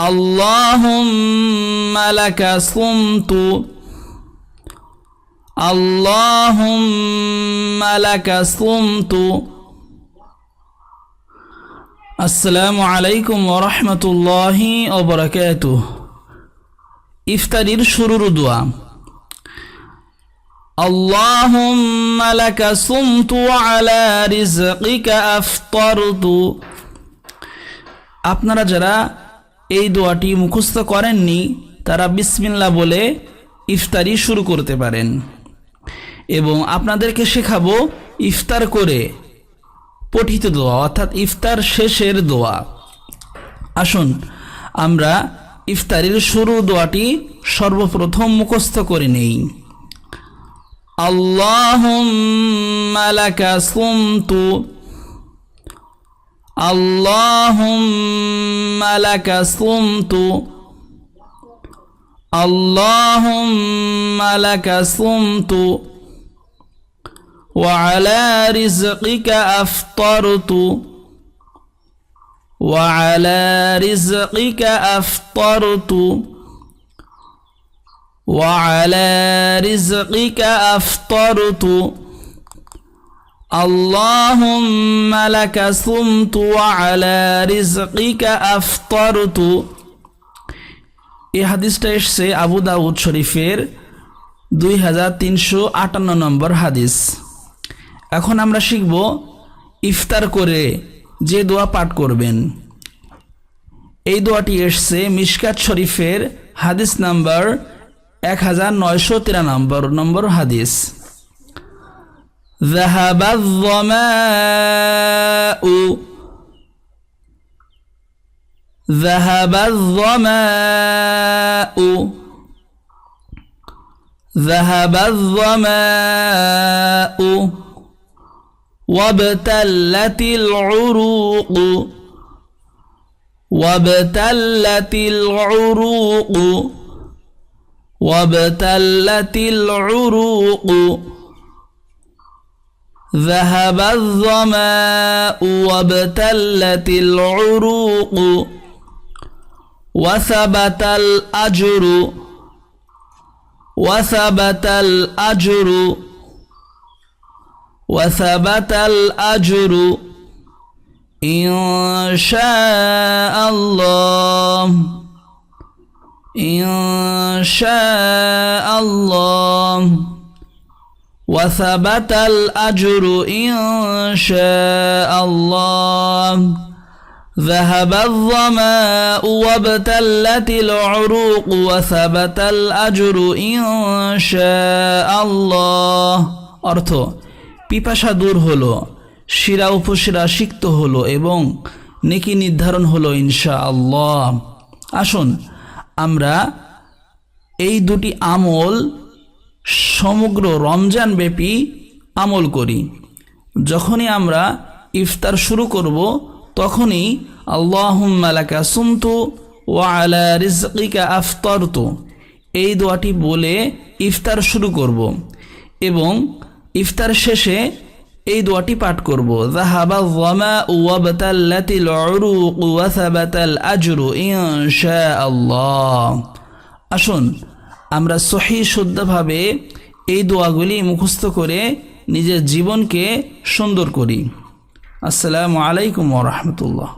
اللهم لك صمت اللهم لك صمت আসসালামু আলাইকুম ওরহমতুল্লাহি ওবরাকাত ইফতারির শুরুর দোয়া اللهم لك صمت على رزقك أفطرت আপনারা যারা এই দোয়াটি মুখস্থ করেননি, তারা বিসমিল্লা বলে ইফতারি শুরু করতে পারেন। এবং আপনাদেরকে শেখাবো ইফতার করে পঠিত দোয়া, অর্থাৎ ইফতার শেষের দোয়া। আসুন, আমরা ইফতারির শুরু দোয়াটি সর্বপ্রথম মুখস্থ করে নেই। আল্লাহ اللهم لك صمت. اللهم لك صمت. وعلى رزقك أفطرت. وعلى رزقك أفطرت. وعلى رزقك أفطرت. اللهم لك صمت وعلى رزقك أفطرت এই হাদিসটা এসছে আবু দাউদ শরীফের দুই হাজার তিনশো আটান্ন নম্বর হাদিস এখন আমরা শিখব ইফতার করে যে দোয়া পাঠ করবেন এই দোয়াটি এসছে মিশকাত শরীফের হাদিস নাম্বার এক হাজার নয়শো তিরানব্বই নম্বর হাদিস ذهب الظماء. ذهب الظماء. ذهب الظماء. وابتلت العروق. وابتلت العروق. وابتلت العروق. ذهب الظماء وابتلت العروق وثبت الأجر وثبت الأجر وثبت الأجر إن شاء الله إن شاء الله وثبت الأجر إن شاء الله ذهب الظماء وابتلت العروق وثبت الأجر إن شاء الله অর্থ পিপাসা দূর হলো শিরা উপশিরা সিক্ত হলো এবং নেকি নির্ধারণ হলো ইনশা আল্লাহ আসুন আমরা এই দুটি আমল সমগ্র রমজান ব্যাপী আমল করি। যখনই আমরা ইফতার শুরু করব, তখনই আল্লাহুম্মালাকা সুমতু ওয়া আলা রিজকিকা আফতারতু। এই দোয়াটি বলে ইফতার শুরু করব এবং ইফতার শেষে এই দোয়াটি পাঠ করব। যাহাবা আসুন আমরা সহি শুদ্ধভাবে এই দোয়াগুলি মুখস্থ করে নিজের জীবনকে সুন্দর করি। আসসালামু আলাইকুম ওরহমতুল্লাহ